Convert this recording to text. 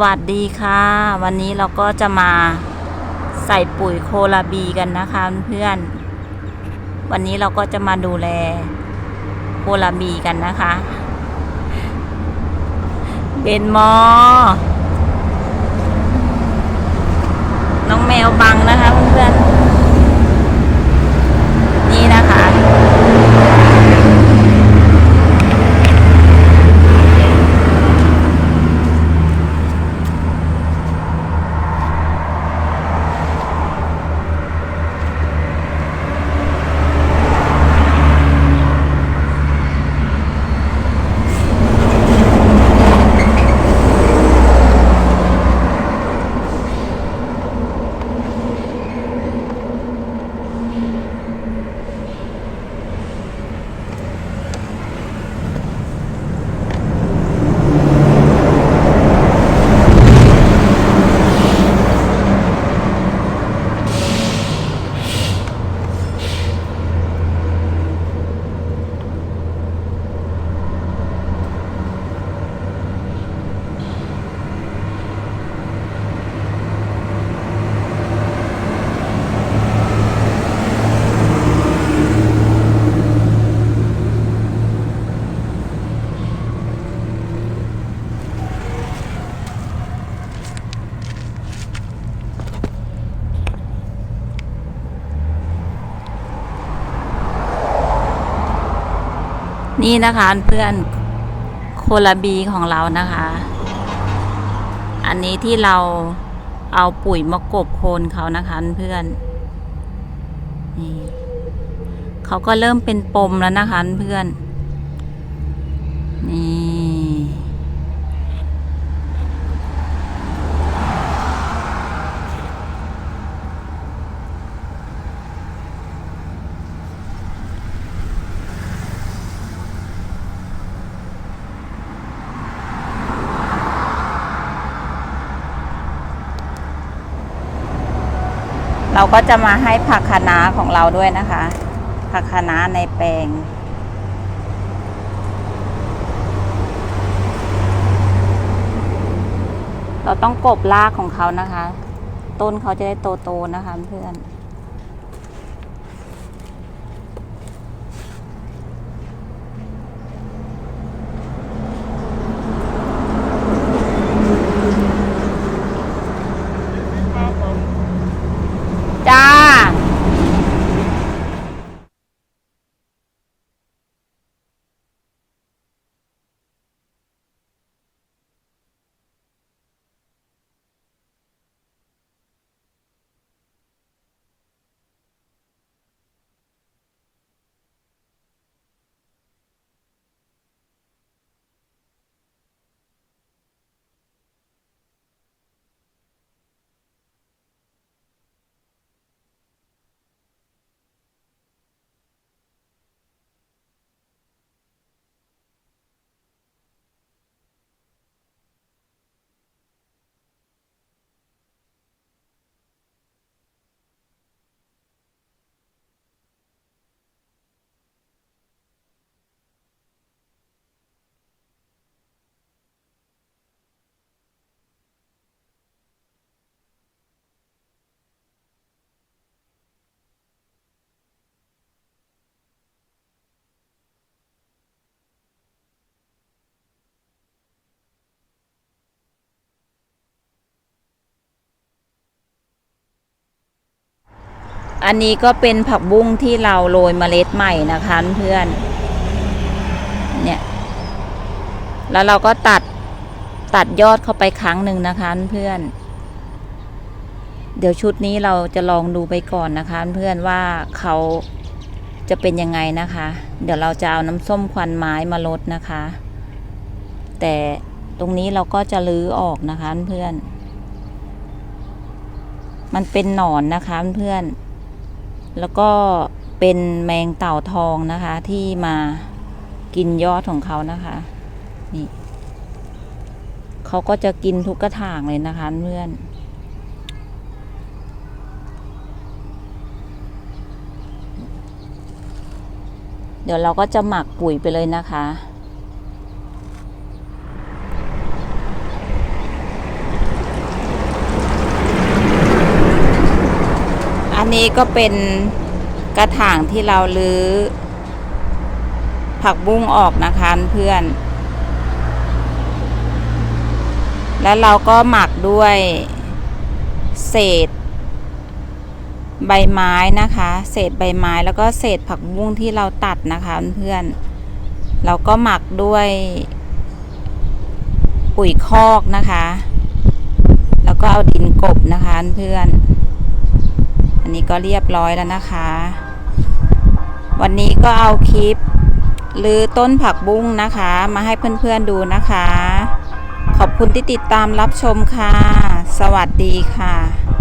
วัสดีค่ะ วันนี้เราก็จะมาใส่ปุ๋ยโคลาบีกันนะคะเพื่อน วันนี้เราก็จะมาดูแลโคลาบีกันนะคะเบนมอ น้องแมวบังนะคะเพื่อนๆนี่นะคะ นี่นะคะเพื่อนโคลาบีของเรานะคะ อันนี้ที่เราเอาปุ๋ยมากบโคนเขานะคะเพื่อนนี่เขาก็เริ่มเป็นปมแล้วนะคะเพื่อนนี่ เราก็จะมาให้ผักคะน้าของเราด้วยนะคะ ผักคะน้าในแปลง เราต้องกบรากของเขานะคะ ต้นเขาจะได้โตๆนะคะเพื่อน จ้า อันนี้ก็เป็นผักบุ้งที่เราโรยเมล็ดใหม่นะคะเพื่อนเนี่ยแล้วเราก็ตัดตัดยอดเข้าไปครั้งหนึ่งนะคะเพื่อน เดี๋ยวชุดนี้เราจะลองดูไปก่อนนะคะเพื่อนว่าเขาจะเป็นยังไงนะคะ เดี๋ยวเราจะเอาน้ำส้มควันไม้มาลดนะคะ แต่ตรงนี้เราก็จะลื้อออกนะคะเพื่อน มันเป็นหนอนนะคะเพื่อน แล้วก็เป็นแมงเต่าทองนะคะที่มากินยอดของเขานะคะนี่เขาก็จะกินทุกกระถางเลยนะคะเพื่อนเดี๋ยวเราก็จะหมักปุ๋ยไปเลยนะคะ นี้ก็เป็นกระถางที่เราลื้อ ผักบุ้งออกนะคะเพื่อน แล้วเราก็หมักด้วยเศษ ใบไม้นะคะ เศษใบไม้แล้วก็เศษผักบุ้งที่เราตัดนะคะเพื่อนเราก็หมักด้วยปุ๋ยคอกนะคะ แล้วก็เอาดินกบนะคะเพื่อน อันนี้ก็เรียบร้อยแล้วนะคะ วันนี้ก็เอาคลิปหรือต้นผักบุ้งนะคะ มาให้เพื่อนๆดูนะคะ ขอบคุณที่ติดตามรับชมค่ะ สวัสดีค่ะ